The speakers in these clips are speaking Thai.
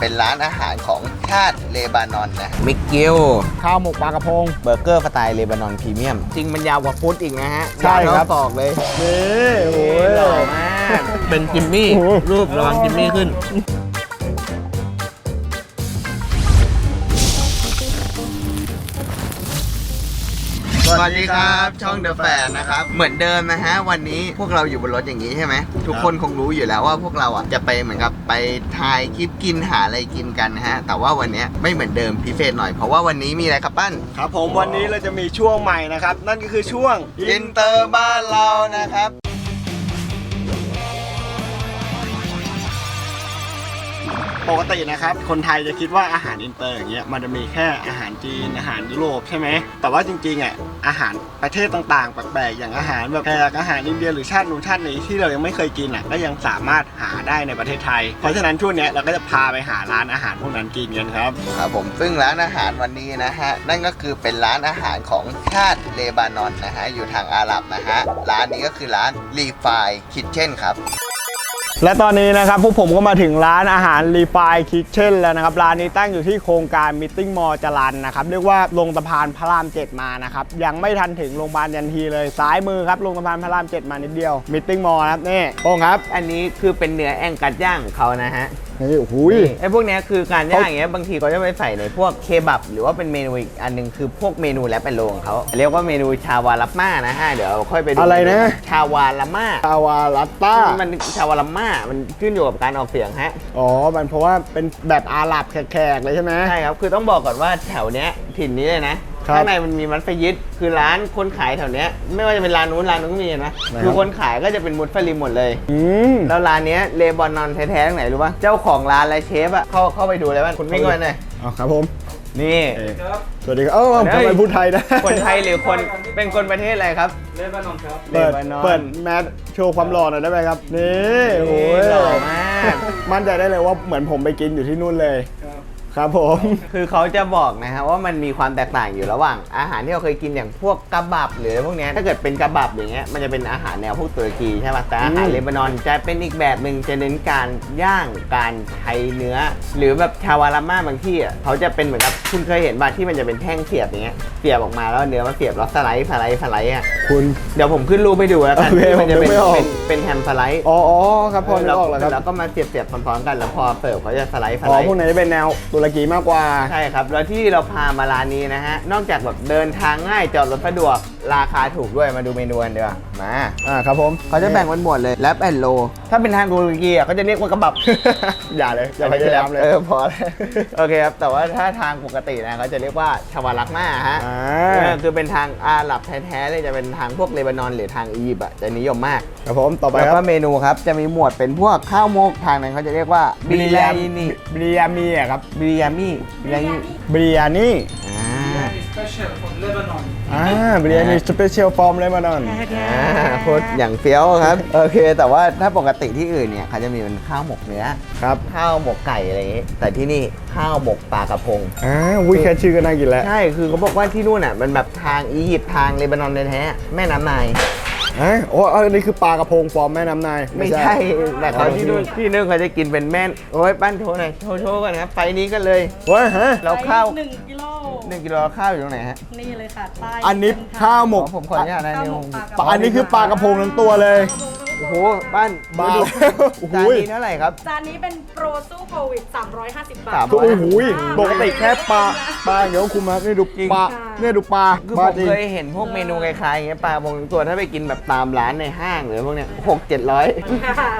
เป็นร้านอาหารของชาติเลบานอนนะ มิกกิลข้าวหมกปลากระพง เบอร์เกอร์สไตล์เลบานอนพรีเมียม จริงมันยาวกว่าฟุตอีกนะฮะใช่ครับยาวเท่าตอกเลยนี่โอ้ยหล่อมากเป็นจิมมี่โอ้โหรูประวังจิมมี่ขึ้น วัสดีครับช่องเดอะแฟนนะครับเหมือนเดิมนะฮะวันนี้พวกเราอยู่บนรถอย่างนี้ใช่ไหมทุกคนคงรู้อยู่แล้วว่าพวกเราอะจะไปเหมือนกับไปถ่ายคลิปกินหาอะไรกินกันนะฮะแต่ว่าวันเนี้ยไม่เหมือนเดิมพิเศษหน่อยเพราะว่าวันนี้มีอะไรครับปั้นครับผมวันนี้เราจะมีช่วงใหม่นะครับ นั่นก็คือช่วงอินเตอร์บ้านเรานะครับ ปกตินะครับ คนไทยจะคิดว่าอาหารอินเตอร์อย่างเงี้ยมันจะมีแค่อาหารจีนอาหารยุโรปใช่ไหมแต่ว่าจริงๆอะอาหารประเทศต่างๆแปลกๆอย่างอาหารแบบแขกอาหารอินเดียหรือชาตินู้นชาตินี้ที่เรายังไม่เคยกินอะก็ยังสามารถหาได้ในประเทศไทย เพราะฉะนั้นช่วงเนี้ยเราก็จะพาไปหาร้านอาหารพวกนั้นกินกันครับครับผมซึ่งร้านอาหารวันนี้นะฮะนั่นก็คือเป็นร้านอาหารของชาติเลบานอนนะฮะอยู่ทางอาหรับนะฮะร้านนี้ก็คือร้านรีไฟคิทเช่นครับ และตอนนี้นะครับพวกผมก็มาถึงร้านอาหารรีไฟคิทเช่นแล้วนะครับ ร้านนี้ตั้งอยู่ที่โครงการมิ g มอ l จรันนะครับ เรียกว่าลงสะพานพระราม7มานะครับ ยังไม่ทันถึงโรงพยาบาลยันทีเลย ซ้ายมือครับลงสะพานพระราม7มานิดเดียวมิ g มอ l นะครับนี่โป้งครับ อันนี้คือเป็นเนื้อแองกัดย่างของเขานะฮะ นี่โอ้โหย ไอ้พวกเนี้ยคือการย่างอย่างเงี้ยบางทีเขาจะไปใส่ในพวกเคบับ หรือว่าเป็นเมนูอีกอันหนึงคือพวกเมนูแรปเป็นโลของเขาเรียกว่าเมนูชาวาลับม่านะฮะเดี๋ยวค่อยไปดูอะไรนะ ชาวาลาม่าอาวาลัตต้า มันชาวาลัมม่ามันขึ้นอยู่กับการออกเสียงฮะ อ๋อ มันเพราะว่าเป็นแบบอาหรับแขกๆเลยใช่ไหม ใช่ครับ คือต้องบอกก่อนว่าแถวเนี้ยถิ่นนี้เลยนะ ครับข้างในมันมีมัสยิดคือร้านคนขายแถวเนี้ยไม่ว่าจะเป็นร้านนู้นร้านนู้นก็มีนะนะครับ คือคนขายก็จะเป็นมุสลิมหมดเลย อืม แล้วร้านเนี้ยเลบอนนอนแท้ๆตรงไหนรู้ป่ะเจ้าของร้านและเชฟอะเข้าเข้าไปดูเลยว่าคุณวิ่งเข้าไปหน่อยอ๋อครับผมนี่ เอ่อสวัสดีครับเอ้าทำไมพูดไทยได้คนไทยหรือคนเป็นคนประเทศอะไรครับเปิดเลบานอนเปิดแมสโชว์ความหล่อหน่อยได้ไหมครับนี่โอ้ยหล่อมาก มั่นใจได้เลยว่าเหมือนผมไปกินอยู่ที่นู่นเลย ครับ ผม คือเขาจะบอกนะฮะว่ามันมีความแตกต่างอยู่ระหว่าง อาหารที่เราเคยกินอย่างพวกกะบับหรืออะไรพวกเนี้ยถ้าเกิดเป็นกะบับอย่างเงี้ยมันจะเป็นอาหารแนวพวกตุรกีใช่ป่ะแต่อาหารอืมเลบานอนจะเป็นอีกแบบหนึ่งจะเน้นการย่างการใช้เนื้อ หรือแบบชาวาราม่าบางที่อะเขาจะเป็นเหมือนกับคุณเคยเห็นป่ะที่มันจะเป็นแท่งเสียบอย่างเงี้ยเสียบออกมาแล้วเนื้อมันเสียบแล้วสไลด์สไลด์สไลด์อะคุณ เดี๋ยวผมขึ้นรูปให้ดูแล้วกันโอเคที่มันจะเป็นผมนึกไม่ออก เป็นเป็นแฮมสไลด์อ๋ออ๋อครับพอนึกออกแล้วครับแล้วก็มาเสียบเสียบๆพร้อมๆกันแล้วพอเสิร์ฟเขาจะสไลด์สอ๋ไลอด์ พวกไหนจะเป็นแนวตุรกีมากกว่า ใช่ครับ แล้วที่เราพามาร้านนี้นะฮะ นอกจากแบบเดินทางง่ายจอดรถสะดวก ราคาถูกด้วยมาดูเมนูกันดีกว่ามาอ่าครับผมเขาจะแบ่งเป็นหมวดเลยแรปแอนโล ถ้าเป็นทางตุรกีอะเขาจะเรียกว่ากระบับ อย่าเลยอย่าพยายามเลยเออพอแล้วโอเคครับแต่ว่าถ้าทางปกตินะเขาจะเรียกว่าชาวาลักมาฮะอ่าเออคือเป็นทางอาหรับแท้ๆเลยจะเป็นทางพวกเลบานอนหรือทางอียิปต์อะจะนิยมมากครับผมต่อไปแล้วคก็รับเมนูครับจะมีหมวดเป็นพวกข้าวโมกทางนั้นเขาจะเรียกว่าบิริยานีบิริยามีอะครับบิริยามีบิริยานี บิริยานีอ่าอ่าบิริยานีสเปเชียลฟอร์มเลบานอน อ่าโคตรอย่างเฟี้ยวครับ โอเค แต่ว่าถ้าปกติที่อื่นเนี่ยเขาจะมีเป็นข้าวหมกเนื้อครับ ข้าวหมกไก่อะไรอย่างงี้ แต่ที่นี่ข้าวหมกปลากระพง อ่าวิแค่ชื่อก็น่ากินแล้ว ใช่ คือเขาบอกว่าที่นู่นอะ มันแบบทางอียิปต์ทางเลบานอนแท้ๆแม่น้ำนายอ่าโอ้อันนี้คือปลากระพงฟอร์มแม่น้ำนาย ไม่ใช่แต่เขาที่นู่นที่นู่นเขาจะกินเป็นแม่นโอ้ยปั้นโชว์หน่อยโชว์โชว์กันครับไปนี้กันเลยเว้ยฮะ เราข้าวหนึ่งกิโลหนึ่งกิโลข้าวอยู่ตรงไหนฮะนี่เลยค่ะใต้อันนี้เป็ข้าวหมกอ๋อผมขออนุญาตนะข้าวนี่หมผกมปลากระปลาอันนี้คือปลากระพงทั้งตัวเลย โอ้โห บ้านบ้าดูโอ้โห จานนี้เท่าไหร่ครับ จานนี้เป็นโปรสู้โควิด 350 บาสาทมโอ้โหปกติแค่ปลาปลาเดี๋ยวคุมมานี่ดูปลาจริงเนี่ยดูปลาคือปผลามจริงเคยเห็นพวกเมนูคล้ายๆอย่างเงี้ยปลาบางตัวถ้าไปกินแบบตามร้านในห้างหรือพวกเนี้ยหกเจ็ดร้อย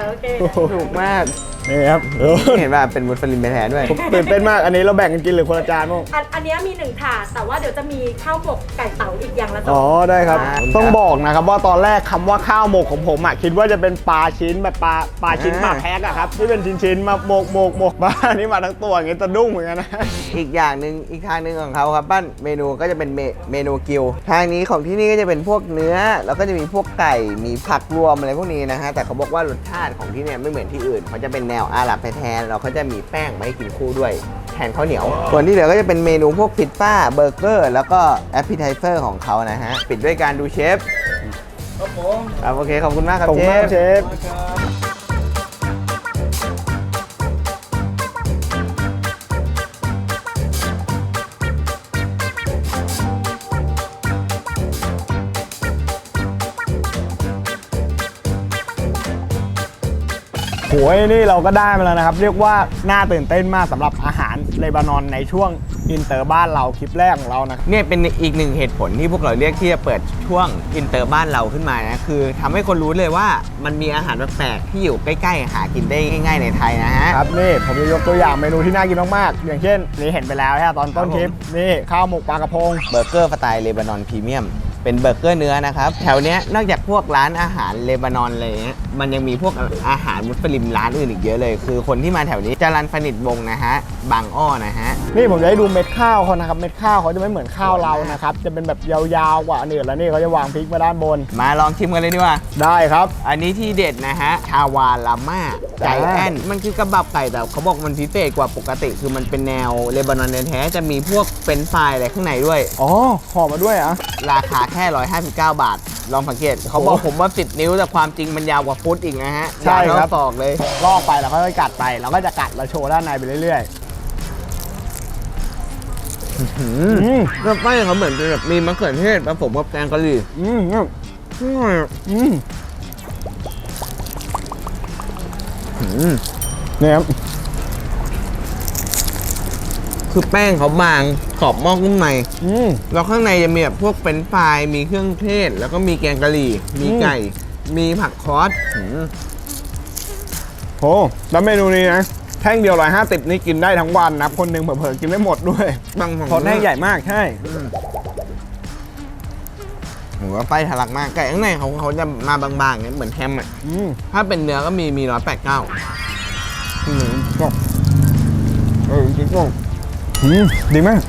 โอเคโอ้โหถูกมาก นี่ครับเออเห็นว่าเป็นมุสลิมแท้ๆด้วย ผมตื่นเต้นมากอันนี้เราแบ่งกันกินหรือคนละจานมั้งอันอันเนี้ยมีหนึ่งถาดแต่ว่าเดี๋ยวจะมีข้าวหมกไก่เต๋าอีกอย่างละสอ๋อองได้ครับ อ่า ต้องบอกนะครับว่าตอนแรกคำว่าข้าวหมกของผมอะคิดว่าจะเป็นปลาชิ้นแบบปลาปลาชิ้นอ่าปลาแพ็กอะครับที่เป็นชิ้นๆมาหมกหมกหมกปลาอันนี้มาทั้งตัวอย่างเงี้ยสะดุ้งเหมือนกันนะ อีกอย่างหนึ่งอีกทางหนึ่งของเขาครับปั้นเมนูก็จะเป็นเมเมนูกิวทางนี้ของที่นี่ก็จะเป็นพวกเนื้อ แล้วก็จะมีพวกไก่มีผักรวมอะไรพวกนี้นะฮะแต่เขาบอกว่ารสชาติของที่เนี่ยไม่เหมือนที่อื่นเขาจะเป็นแนวอาหรับแท้ๆแล้วเขาจะมีแป้งมาให้กินคู่ด้วยแทนข้าวเหนียว ส่วนที่เหลือก็จะเป็นเมนูพวกพิซซ่าเบอร์เกอร์ แล้วก็แอปเปิลไทเซอร์ของเขานะฮะปิดด้วยการดูเชฟ ครับผมครับโอเคขอบคุณมากครับขอบคุเชณมากฟ เชฟ โหยนี่เราก็ได้มาแล้วนะครับ เรียกว่าน่าตื่นเต้นมากสำหรับอาหารเลบานอนในช่วงอินเตอร์บ้านเราคลิปแรกของเรานะเนี่ยเป็นอีกหนึ่งเหตุผลที่พวกเราเรียกที่จะเปิดช่วงอินเตอร์บ้านเราขึ้นมานะคือทำให้คนรู้เลยว่ามันมีอาหารแปลกๆที่อยู่ใกล้ๆ หากินได้ง่าย ๆในไทยนะฮะครับนี่ผมจะยกตัวอย่างเมนูที่น่ากินมากๆอย่างเช่นนี่เห็นไปแล้วฮะตอนต้นคลิปนี่ข้าวหมกปลากระพงเบอร์เกอร์สไตล์เลบานอนพรีเมียมเป็นเบอร์เกอร์เนื้อนะครับแถวเนี้ยนอกจากพวกร้านอาหารเลบานอนอะไรเงี้ย มันยังมีพวกอาหารมุสลิมร้านอื่นอีกเยอะเลย คือคนที่มาแถวนี้จารันฟนิดวงศ์นะฮะ บางอ้อนะฮะ นี่ผมจะให้ดูเม็ดข้าวเขานะครับ เม็ดข้าวเขาจะไม่เหมือนข้าวเรานะครับ จะเป็นแบบยาวๆกว่าอันอื่นแล้วนี่เขาจะวางพริกมาด้านบน มาลองชิมกันเลยดีกว่า ได้ครับ อันนี้ที่เด็ดนะฮะชาวาลาม่าไก่แอนมันคือกระบับไก่แต่เขาบอกมันพิเศษกว่าปกติ คือมันเป็นแนวเลบานอนแท้ๆจะมีพวกเป็นไฟรายอะไรข้างในด้วย อ๋อห่อมาด้วยเหรอะราคาแค่ 159 บาท ลองสังเกตเขาบอกผมว่า10 นิ้วแต่ความจริงมันยาวกว่าฟุตอีกนะฮะใช่ยาวครับเท่าศอกเลย ลอกไปแล้วค่อยๆกัดไปแล้วก็จะกัดแล้วโชว์ด้านในไปเรื่อยอืๆมอืมแล้วไส้เขาเหมือนเป็นแบบมีมะเขือเทศผสมกับแกงกะหรี่อืมอืมอร่อยอะอืมอืมเนี่ยครับ คือแป้งเขาบางขอบมอกนุ่มในอืมแล้วข้างในจะมีแบบพวกเป็นไฟรายมีเครื่องเทศ แล้วก็มีแกงกะหรี่ มีอืมไก่ มีผักคอสอืมโหแล้วเมนูนี้นะ แท่งเดียวร้อยห้าสิบนี่กินได้ทั้งวันนะครับคนหนึ่งเผลอๆกินไม่หมดด้วยบางของเพราะแท่งใหญ่มากใช่ผมว่าไส้ทะลักมากไก่ข้างในเขาเขาจะมาบางๆเนี่ยเหมือนแฮมอะอืมถ้าเป็นเนื้อก็มีมีร้อยแปดเก้า อืมก็เออจริงก็ อืมดีมาก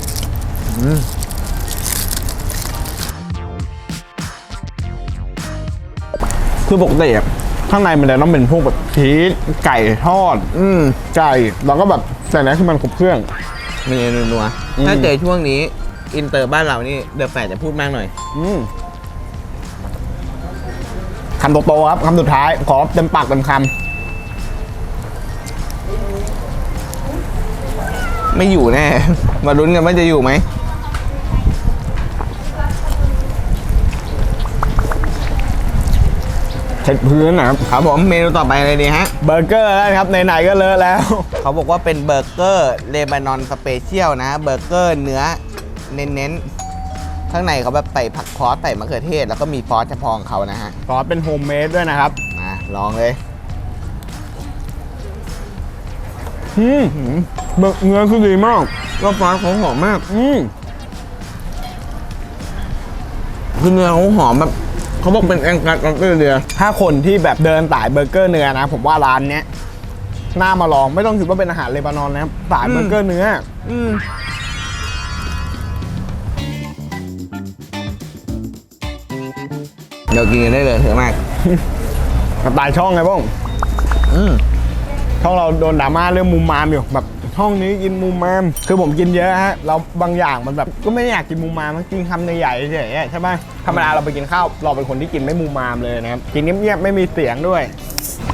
คือปกติอะข้างในมันจะต้องเป็นพวกแบบชีสไก่ทอด อืมไก่แล้วก็แบบใส่นั้นคือมันครบเครื่องมีนัวอืมๆถ้าเจอช่วงนี้ อินเตอร์บ้านเรานี่เดอะแฟจะพูดมากหน่อย อืมคำโตๆครับคำสุดท้ายขอเต็มปากเต็มค ไม่อยู่แน่ มาลุ้นกันว่าจะอยู่ไหมำเช็ดพื้นนะครับ ครับผมเมนูต่อไปอะไรดีฮะ เบอร์เกอร์แล้วนะครับไหนๆก็เลอะแล้ว เขาบอกว่าเป็นเบอร์เกอร์เลบานอนสเปเชียลนะ เบอร์เกอร์เนื้อเน้นๆ ข้างในเขาแบบใส่ผักคอสใส่มะเขือเทศ แล้วก็มีซอสเฉพาะของเขานะฮะซอสเป็นโฮมเมดด้วยนะครับ มาลองเลย อืมเบอร์เนื้อคือดีมากก็ซอสเขาหอมมาก อืมคือเนื้อเขาหอมแบบเขาบอกเป็นแองกัสออสเตรเลียถ้าคนที่แบบเดินสายเบอร์เกอร์เนื้อนะ ผมว่าร้านเนี้ยน่ามาลองไม่ต้องคิดว่าเป็นอาหารเลบานอนนะครับสายเบอร์เกอร์เนื้อ อืมเดี๋ยวกินกันได้เลยเถอะมากกระต่ายช่องไงบ้างอืม ช่องเราโดนดราม่าเรื่องมุมมามอยู่แบบห้องนี้กินมุมมามคือผมกินเยอะฮะเราบางอย่างมันแบบก็ไม่ได้อยากกินมุมมามันกินคำใหญ่ๆเฉยๆใช่ไหมธรรมดาเราไปกินข้าวเราเป็นคนที่กินไม่มุมมามเลยนะครับกินเงียบๆไม่มีเสียงด้วย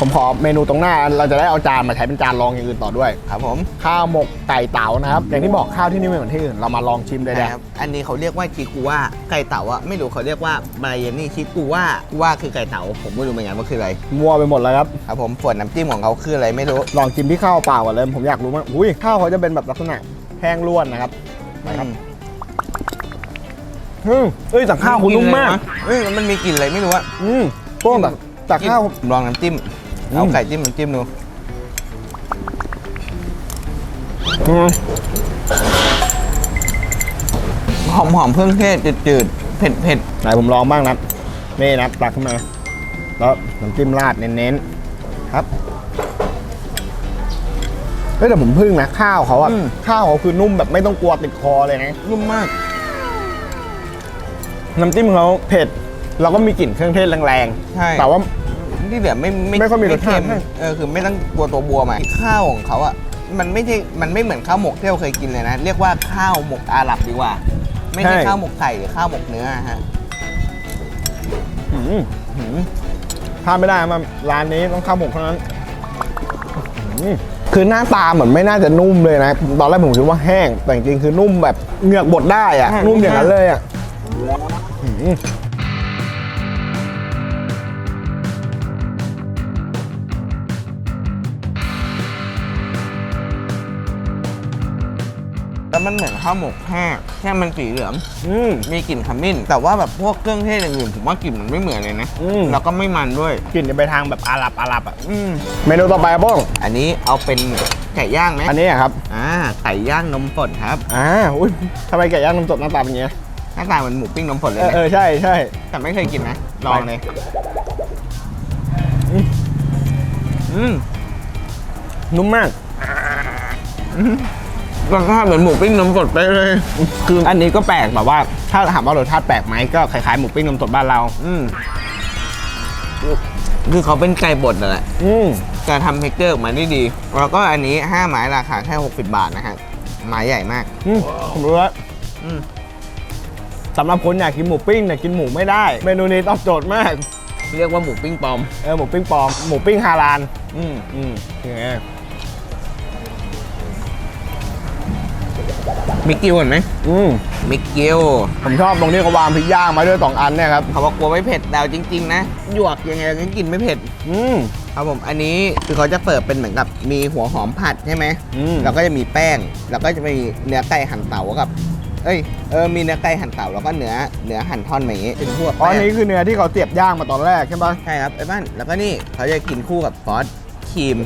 ผมขอเมนูตรงหน้าเราจะได้เอาจานมาใช้เป็นจานรองอย่างอื่นต่อด้วย ครับผม ข้าวหมกไก่เต๋านะครับอย่างที่บอกข้าวที่นี่ไม่เหมือนที่อื่นเรามาลองชิมเลยใช่นะครับอันนี้เขาเรียกว่าจิกูว่าไก่เต๋าอะไม่รู้เขาเรียกว่าบรายนี่ชิกูว่ากูว่าคือไก่เต๋าผมไม่รู้เหมือนกันว่าคืออะไรมัวไปหมดแล้วครับ ครับผมส่วนน้ำจิ้มของเขาคืออะไรไม่รู้ลองชิมที่ข้าวเปล่าก่อนเลยผมอยากรู้มากอุ้ยข้าวเขาจะเป็นแบบลักษณะแห้งล้วนนะครับนะครับอืม เอ้ยแต่ข้าวคุณนุ่มมากเฮ้ยมันมีกลิ่นอะไรไม่รู้อะอืมพวกแต่แต่ข้าวลองน้ำจิ้มอืมเอาไก่จิ้มน้ำจิ้มดูอืมหอมหอมๆเครื่องเทศจืดๆเผ็ดเผ็ดไหนผมลองบ้างนะนี่นะตักขึ้นมา แล้วน้ำจิ้มราดเน้นๆครับเฮ้ยแต่ผมพึ่งนะข้าวเขาอะข้าวเขาคือนุ่มแบบไม่ต้องกลัวติดคอเลยนะ นุ่มมาก น้ำจิ้มเขาเผ็ด แล้วก็มีกลิ่นเครื่องเทศแรงใช่ ๆ แต่ว่า ที่เหลือไม่ไม่ค่อยมีรสชาติเค็เออคือไม่ต้องกลัวตัวบัวมาข้าวของเขาอะมันไม่ใช่มันไม่เหมือนข้าวหมกที่เราเคยกินเลยนะ เรียกว่าข้าวหมกอาหรับดีกว่า ไม่ใช่ข้าวหมกไก่หรือข้าวหมกเนื้อฮะอืมหืมพลาดไม่ได้มาร้านนี้ต้องข้าวหมกเท่านั้นอืมคือหน้าตาเหมือนไม่น่าจะนุ่มเลยนะ ตอนแรกผมคิดว่าแห้ง แต่จริงๆคือนุ่มแบบเหงือกบดได้อะนุ่มอย่างนั้นเลยอะอืม แล้วมันเหมือนข้าวหมกแห้งแค่มันสีเหลืองอืมีกลิ่นขมิ้น แต่ว่าแบบพวกเครื่องเทศอย่างอื่นผมว่ากลิ่นมันไม่เหมือนเลยนะอืแล้วก็ไม่มันด้วย กลิ่นจะไปทางแบบอาหรับอาหรับอะ อืม เมนูต่อไปครับ้องอันนี้เอาเป็นไก่ย่างไหมอันนี้ครับ อ่าไก่ย่างนมสดครับ อ่า อุ้ยทำไมไก่ย่างนมสดหน้าตาเป็นอย่างเงี้ หน้าตาเหมันหมูปิ้งนมสดเลยเออนะเออใช่ใช่แต่ไม่เคยกินนะ ลองเลยอืมอืมนุ่มมาก รสชาติเหมือนหมูปิ้งนมสดไปเลย คืออันนี้ก็แปลกแบบว่า ถ้าถามว่ารสชาติแปลกไหมก็คล้ายๆหมูปิ้งนมสดบ้านเรา อืมคือเขาเป็นไก่บดนั่นแหละ อืมจะทำเทคเจอร์ออกมาได้ดี แล้วก็อันนี้ 5 ไม้ราคาแค่ 60 บาทนะฮะไม้ใหญ่มาก อืมผมรู้แล้วอืม สำหรับคนอยากกินหมูปิ้งแต่กินหมูไม่ได้ เมนูนี้ตอบโจทย์มาก เรียกว่าหมูปิ้งปลอม เออหมูปิ้งปลอมหมูปิ้งฮาลานอืมอืมยังไงมิกกิวเห็นไหมอืมมิกกิวผมชอบตรงที่เขาวางพริกย่างมาด้วยสองอันเนี่ยครับเขาบอกกลัวไม่เผ็ดแต่เอาจริง ๆ นะ หยวกยังไงก็กินไม่เผ็ด อืม ครับผม อันนี้คือเขาจะเปิดเป็นเหมือนกับมีหัวหอมผัดใช่ไหมอืม แล้วก็จะมีแป้ง แล้วก็จะมีเนื้อไก่หั่นเต๋ากับ เอ้ยเออมีเนื้อไก่หั่นเต๋าแล้วก็เนื้อเนื้อหั่นท่อนมาอย่างงี้เป็นพวกอ๋อแป้อันงนี้คือเนื้อที่เขาเสียบย่างมาตอนแรกใช่ปะใช่ครับไอ้บ้านแล้วก็นี่เขาจะกินคู่กับซอสครีม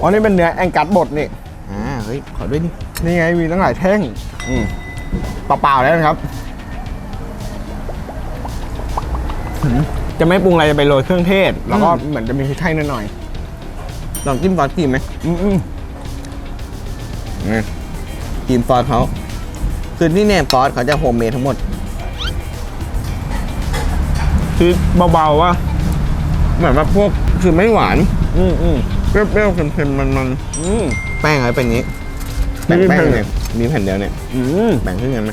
อ๋อนี่เป็นเนื้อแองกัสบดนี่อ่าเฮ้ยขอด้วยดินี่ไงมีตั้งหลายแท่งอืมเปล่าๆแล้วนะครับ จะไม่ปรุงอะไรจะไปโรยเครื่องเทศ แล้วก็เหมือนจะมีพริกไทยหน่อยลองจิ้มซอสครีมไหมๆอืมอืมอืมครีมซอสเขา คือที่เนี่ยซอสเขาจะโฮมเมดทั้งหมด คือเบาๆว่าเหมือนว่าพวกคือไม่หวาน อืมอืมเปรี้ยวๆเค็มๆมันอืมๆแป้งเขาเป็นอย่างนี้แบ่งมีแป้งแผ่น เนี่ยมีแผ่นเดียวเนี่ยอืมแบ่งครึ่งกันไหม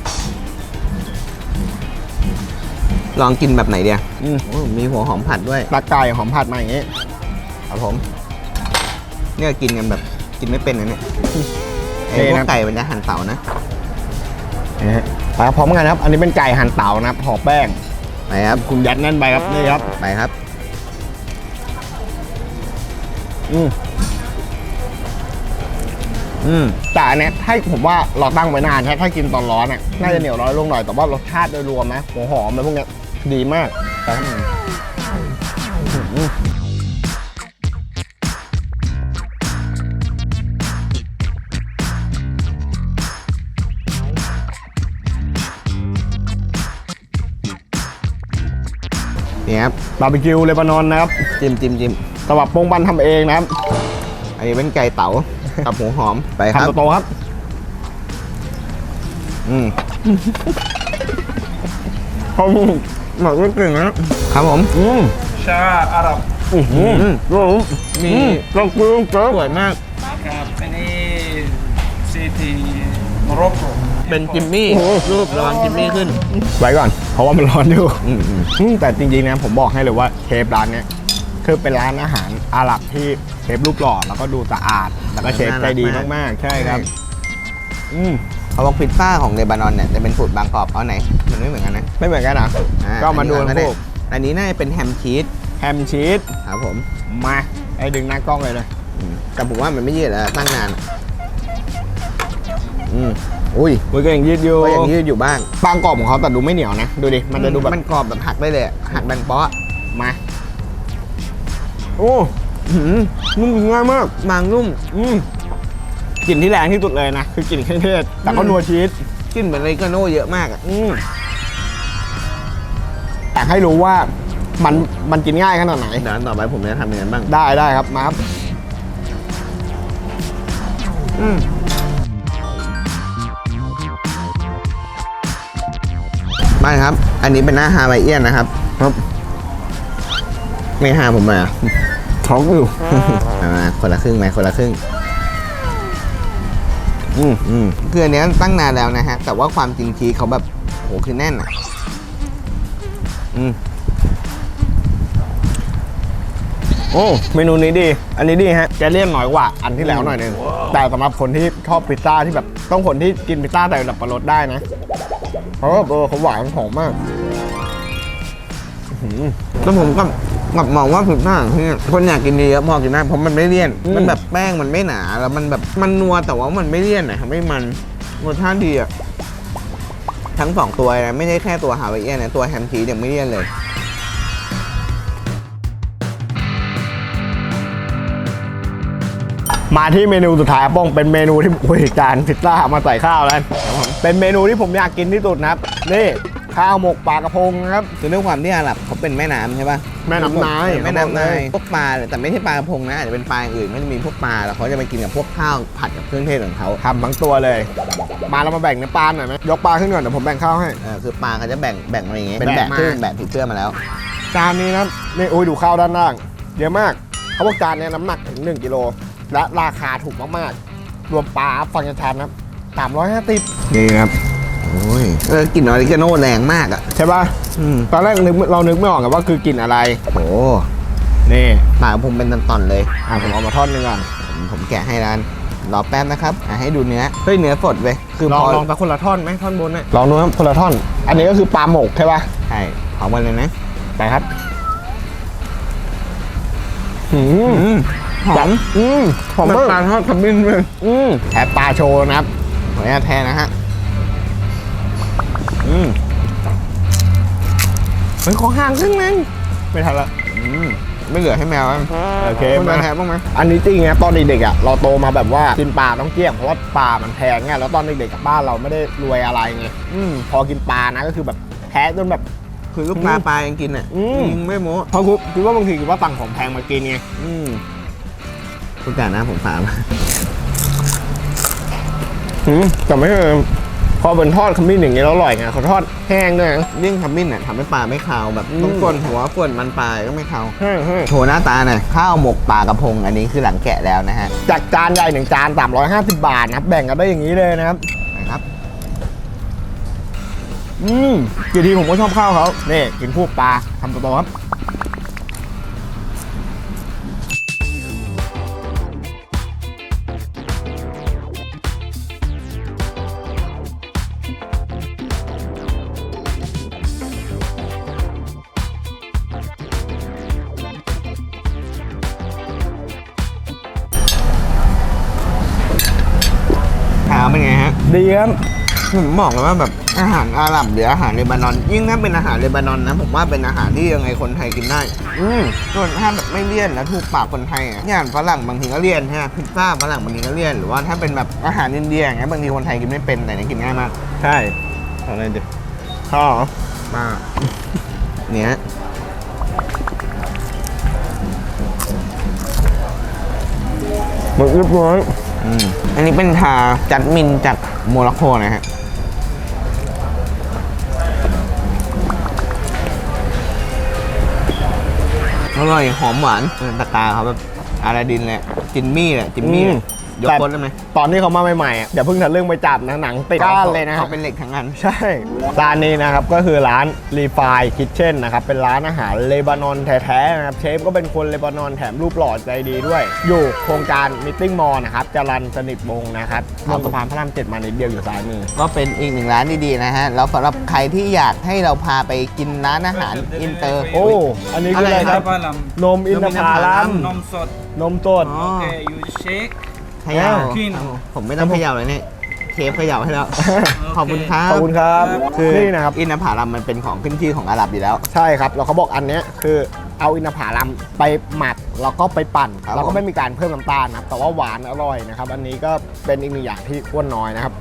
ลองกินแบบไหนเดียวอืมโอ้มีหัวหอมผัดด้วยปลาไก่หอมผัดมาอย่างงี้ ครับผม เนี่ยกินกันแบบกินไม่เป็นนะเนี่ยไอ้เท่พวนะกไก่มันจะหั่นเต่านะ นะฮะไปพร้อมกันครับ อันนี้เป็นไก่หั่นเตานะครับห่อแป้งไปครับคุณยัดแน่นไปครับนี่ครับไปครับ อืมอืมแต่อันเนี้ยถ้าผมว่าเราตั้งไว้นานถ้าถ้ากินตอนร้อนอะน่าจะเหนียวน้อยลงหน่อยแต่ว่ารสชาติโดยรวมนะหัวหอมอะไรพวกเนี้ยดีมากครับ นี่ครับบาร์บีคิวเลบานอนนะครับจิ้มจิ้มจิ้มสำหรับโปงบันทำเองนะครับ อันนี้เป็นไก่เต๋ากับหัวหอมไปครับทำโตๆครับ อืมผมหมดก็เก่งนะครับผมอืมชาอาหรับอืมอืมอืมมีมีลองคุยกันสวยมากครับอันนี้ซีทีโมร็อกโกเป็นจิมมี่รูประวังจิมมี่ขึ้นไว้ก่อน เพราะว่ามันร้อนอยู่อืมอืมอืมแต่จริงๆนะผมบอกให้เลยว่าเชฟร้านเนี้ยคือเป็นร้านอาหารอาหรับที่เชฟรูปหล่อแล้วก็ดูสะอาด แล้วก็เชฟใจดีมากๆ ใช่ครับ อืมเขาบอกพิซซ่าของเลบานอนเนี่ยจะเป็นสูตรบางกรอบเอาไหน มันไม่เหมือนกันนะ ไม่เหมือนกันนะอ่ก็มาดูอันพนี้วกอันนี้น่าจะเป็นแฮมชีสแฮมชีสครับผมมาไอ้ดึงหน้ากล้องเลยเลยอืมแต่ผมว่ามันไม่ยืดแล้วตั้งนานอะ อืมอุ้ยมันก็ยังยืดอยู่ก็ยังยืดอยู่บ้างบางกรอบของเขาแต่ดูไม่เหนียวนะ ดูดิ มันจะดูแบบมันกรอบแบบหักได้เลยอะหักดังเปาะมา โอ้หืมนุ่มกินง่ายมากบางนุ่ม อืมกลิ่นที่แรงที่สุดเลยนะ คือกลิ่นเครื่องเทศแต่ก็อืมนัวชีสกลินเหมือนอเมริกาโน่เยอะมากอะอืมแต่ให้รู้ว่ามันมันกินง่ายขนาดไหนเดี๋ยวอันต่อไปผมจะทำยังไงบ้าง ได้ได้ครับมาครับ อืม ไม่ครับ อันนี้เป็นหน้าฮาวายเอียนนะครับ ครับ ไม่ฮาผมมาท้องอยู่เอามาคนละครึ่งไหมคนละครึ่ง อืมอืมคืออันเนี้ยตั้งนานแล้วนะฮะ แต่ว่าความจริงชีสเขาแบบโหคือแน่นอะ อืมโอ้เมนูนี้ดี อันนี้ดีฮะจะเลี่ยนน้อยกว่าอันที่แล้วหน่อยหนึงแต่สำหรับคนที่ชอบพิซซ่าที่แบบต้องคนที่กินพิซซ่าแต่ดับประรสได้นะ เพราะว่าเออเขาหวานหอมมากแล้วผมก็แบบมองว่าพิซซ่าที่คนอยากกินเยอะพอกินได้เพราะมันไม่เลี่ยนอืมมันแบบแป้งมันไม่หนาแล้วมันแบบมันนัวแต่ว่ามันไม่เลี่ยนนะไม่มันรสชาติดีอะทั้งสองตัวนะไม่ใช่แค่ตัวฮาวายเอียนนะตัวแฮมชีสยังไม่เลี่ยนเลย มาที่เมนูสุดท้ายป้องเป็นเมนูที่โอ้ยจานพิซซ่ามาใส่ข้าวแล้วเป็นเมนูที่ผมอยากกินที่สุดนะครับนี่ข้าวหมกปลากระพงนะครับคือด้วยความที่อาหรับเขาเป็นแม่น้ำใช่ปะแม่น้ำนายแม่น้ำนายเขาบอกเลยพวกปลาแต่ไม่ใช่ปลากระพงนะอาจจะเป็นปลาอย่างอื่นก็จะมีพวกปลาแล้วเขาจะไปกินกับพวกข้าวผัดกับเครื่องเทศของเขาทำทั้งตัวเลย มาเรามาแบ่งเนื้อปลาหน่อยไหมยกปลาขึ้นก่อนเดี๋ยวผมแบ่งข้าวให้เออคือปลาเขาจะแบ่งแบ่งมาอย่างงี้เป็นแบ่แบะงมาขึ้นแบะผิดเสื้อมาแล้วจานนี้นะครับนี่โอ้ยดูข้าวด้านล่างเยอะมากเขาบอกจานเนี้น้ำหนักถึง1กิโล และราคาถูกมากๆ รวมปลาฟังชันๆนะครับสามร้อยห้าสิบนี่ครับโอ้ยเออกลิ่นออริกาโน่แรงมากอะ ใช่ป่ะอืมตอนแรกนึกเรานึกไม่ออกกันว่าคือกลิ่นอะไรโหนี่ปลากระพงเป็นตอนๆเลยอะผมเอามาทอดหนึงก่อนผมผมแกะให้ร้านรอแป๊บนะครับอะให้ดูเนื้อเฮ้ยเนื้อสดเว้ยคือลอพงอลองแต่คนละท่อนไหมท่อนบนน่ะลองดูครับคนละท่อน อันนี้ก็คือปลาหมกใช่ป่ะใช่หอมกันเลยนะไปครับหืมอืม หอมอืมหอมเหมือนมากปลาทอดขมิ้นเลยอืมแถบปลาโชว์นะครับขออนุญาตแทนนะฮะอืมเฮ้ยขอห่างครึ่งนึงไม่ทันละอืมไม่เหลือให้แมวแล้วโอเคคุณมามาแทนบ้างไหมอันนี้จริงนะตอนเด็กๆอะเราโตมาแบบว่ากินปลาต้องเกลี้ยงเพราะว่าปลามันแพงไงแล้วตอนเด็กๆกับบ้านเราไม่ได้รวยอะไรไงอืมพอกินปลานะก็คือแบบแพ้จนแบบคือลูกปลาปลายังกินอะอืมจริงไม่โม้เพราะกูคิดว่าบางทีคิดว่าตังของแพงมากินไงอืม คุณจ่านะผมฝากมาหืมแต่ไม่เคยพอเป็นทอดขมิ้นอย่างเงี้ยแล้วอร่อยไงเขาทอดแห้งด้วยนะ ยิ่งขมิ้นอะทำให้ปลาไม่คาวแบบอืม ต้องกวนหัวกวนมันปลาก็ไม่คาวแห้งแห้งโชว์หน้าตาหน่อยข้าวหมกปลากระพงอันนี้คือหลังแกะแล้วนะฮะจากจานใหญ่หนึ่งจาน350 บาทนะครับแบ่งกันได้อย่างนี้เลยนะครับ นะครับ อืมกี่ทีผมก็ชอบข้าวเขานี่กินพวกปลาทำตัวๆครับ ดีครับ ผมบอกเลยว่าแบบอาหารอาหรับหรืออาหารเลบานอน ยิ่งถ้าเป็นอาหารเลบานอนนะผมว่าเป็นอาหารที่ยังไงคนไทยกินได้ อืมส่วนถ้าแบบไม่เลี่ยนแล้วถูกปากคนไทยอะอย่างฝรั่งบางทีก็เลี่ยนใช่ไหมพิซซ่าฝรั่งบางทีก็เลี่ยนหรือว่าถ้าเป็นแบบอาหารอินเดียอย่างเงี้ยบางทีคนไทยกินไม่เป็นแต่เนี่ยกินง่ายมากใช่เอาเลยดิข้าวเหรอมากเนี้ยหมดเรียบร้อย อืมอันนี้เป็นทาจัดมินจากโมร็อกโกนะฮะอร่อยหอมหวานตาตะกาเขาแบบอาราดินแหละจิมมี่แหละจิมมี่ ยยกแต่คนได้ไหมตอนนี้เขามาใหม่ๆอะอย่าเพิ่งทะลึ่งไปจับนะหนังติดก้านเลยนะครัเขาบ เป็นเหล็กทั้งอันใช่ ร้านนี้นะครับก็คือร้าน r e f i Kitchen นะครับ เป็นร้านอาหารเลบานอนแท้ๆนะครับ เชฟก็เป็นคนเลบานอนแถมรูปหล่อใจดีด้วย อยู่โครงการมิทติ้งมอลนะครับจรันสนิทวงศ์นะครับลงสะพานพระรามเจ็ดมานิดเดียวอยู่ซ้ายมือ ก็เป็นอีกหนึ่งร้านดีๆนะฮะ แล้วสำหรับใครที่อยากให้เราพาไปกินร้านอาหารอินเตอร์ โอ้ อันนี้คืออะไรอะไรคครัรับบ Palam. นมอินทผลัม Nom sot. นมสด อ๋อ Okay, you shake. เขย่ากินผมไม่ต้องเขย่าเลยเนี่ยเชฟเขย่าให้แล้วขอบคุณครับขอบคุณครับคือนี่นะครับ อินทผลัมมันเป็นของขึ้นชื่อของอาหรับอยู่แล้ว ใช่ครับแล้วเขาบอกอันเนี้ยคือเอาอินทผลัมไปหมักแล้วก็ไปปั่นครับแล้วผก็มไม่มีการเพิ่มน้ำตาลนะครับแต่ว่าหวานอร่อยนะครับ อันนี้ก็เป็นอีกหนึ่งอย่างที่อ้วนน้อยนะครับ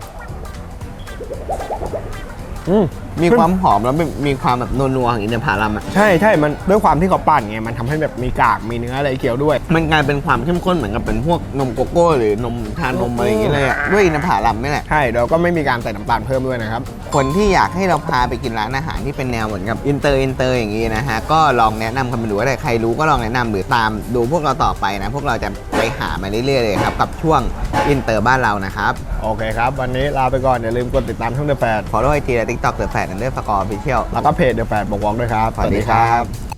อืม มีความหอมแล้วมีมีความแบบนัวๆของอินทผลัมอะใช่ใช่มันด้วยความที่เขาปั่นไงมันทำให้แบบมีกากมีเนื้ออะไรเกี่ยวด้วย มันกลายเป็นความเข้มข้นเหมือนกับเป็นพวกนมโกโก้ หรือนมชานมอะไรอย่างเงี้ยเลยอะด้วยอินทผลัมนี่แหละใช่แล้วก็ไม่มีการใส่น้ำตาลเพิ่มด้วยนะครับ คนที่อยากให้เราพาไปกินร้านอาหารที่เป็นแนวเหมือนกับอินเตอร์อินเตอร์อย่างนี้นะฮะก็ลองแนะนำกันไปดูว่าใครรู้ก็ลองแนะนำหรือตามดูพวกเราต่อไปนะ พวกเราจะไปหามาเรื่อยๆเลยครับกับช่วงอินเตอร์บ้านเรานะครับโอเคครับ วันนี้ลาไปก่อนอย่าลืมกดติดตามช่องเดอะแฟด follow ไอจีและ TikTok เดอะแฟนนันเดอร์สกอร์พิเชียลแล้วก็เพจเดอะแฟดบอกวอกด้วยครับ สวัสดีครับ